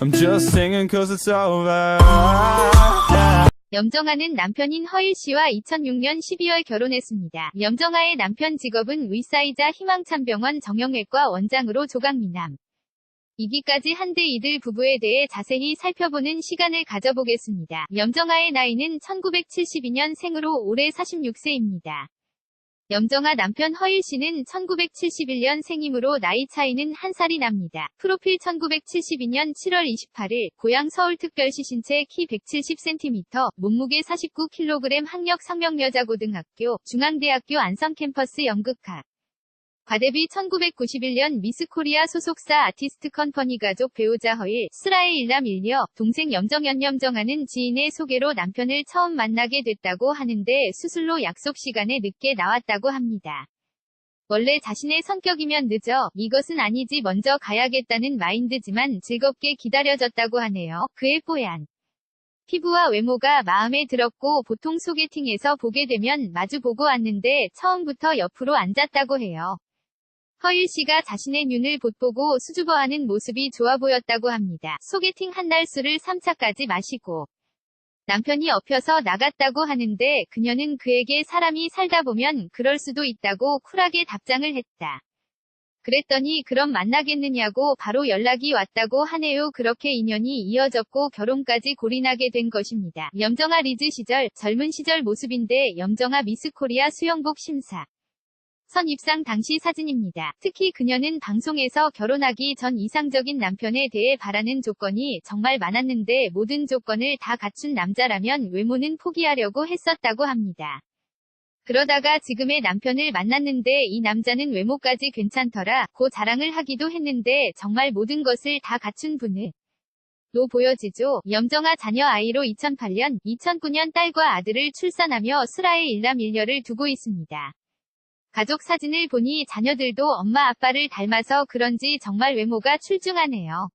I'm just singing cause it's over. 염정아는 남편인 허일 씨와 2006년 12월 결혼했습니다. 염정아의 남편 직업은 의사이자 희망찬 병원 정형외과 원장으로 조강미남. 이기까지 한데 이들 부부에 대해 자세히 살펴보는 시간을 가져보겠습니다. 염정아의 나이는 1972년 생으로 올해 46세입니다. 염정아 남편 허일 씨는 1971년 생이므로 나이 차이는 한 살이 납니다. 프로필 1972년 7월 28일 고향 서울특별시 신체 키 170cm, 몸무게 49kg 학력 상명여자고등학교, 중앙대학교 안성캠퍼스 연극학. 과대비 1991년 미스코리아 소속사 아티스트 컴퍼니 가족 배우자 허일, 스라의 일남 일녀, 동생 염정연 염정아는 지인의 소개로 남편을 처음 만나게 됐다고 하는데 수술로 약속 시간에 늦게 나왔다고 합니다. 원래 자신의 성격이면 늦어, 이것은 아니지 먼저 가야겠다는 마인드지만 즐겁게 기다려졌다고 하네요. 그의 뽀얀. 피부와 외모가 마음에 들었고 보통 소개팅에서 보게 되면 마주보고 왔는데 처음부터 옆으로 앉았다고 해요. 허일 씨가 자신의 눈을 봇보고 수줍어하는 모습이 좋아 보였다고 합니다. 소개팅 한 날 술을 3차까지 마시고 남편이 엎혀서 나갔다고 하는데 그녀는 그에게 사람이 살다 보면 그럴 수도 있다고 쿨하게 답장을 했다. 그랬더니 그럼 만나겠느냐고 바로 연락이 왔다고 하네요. 그렇게 인연이 이어졌고 결혼까지 골인하게 된 것입니다. 염정아 리즈 시절, 젊은 시절 모습인데 염정아 미스코리아 수영복 심사. 선 입상 당시 사진입니다. 특히 그녀는 방송에서 결혼하기 전 이상적인 남편에 대해 바라는 조건이 정말 많았는데 모든 조건을 다 갖춘 남자라면 외모는 포기하려고 했었다고 합니다. 그러다가 지금의 남편을 만났는데 이 남자는 외모까지 괜찮더라 고 자랑을 하기도 했는데 정말 모든 것을 다 갖춘 분을 로 보여지죠. 염정아 자녀 아이로 2008년, 2009년 딸과 아들을 출산하며 수라의 일남 일녀를 두고 있습니다. 가족 사진을 보니 자녀들도 엄마 아빠를 닮아서 그런지 정말 외모가 출중하네요.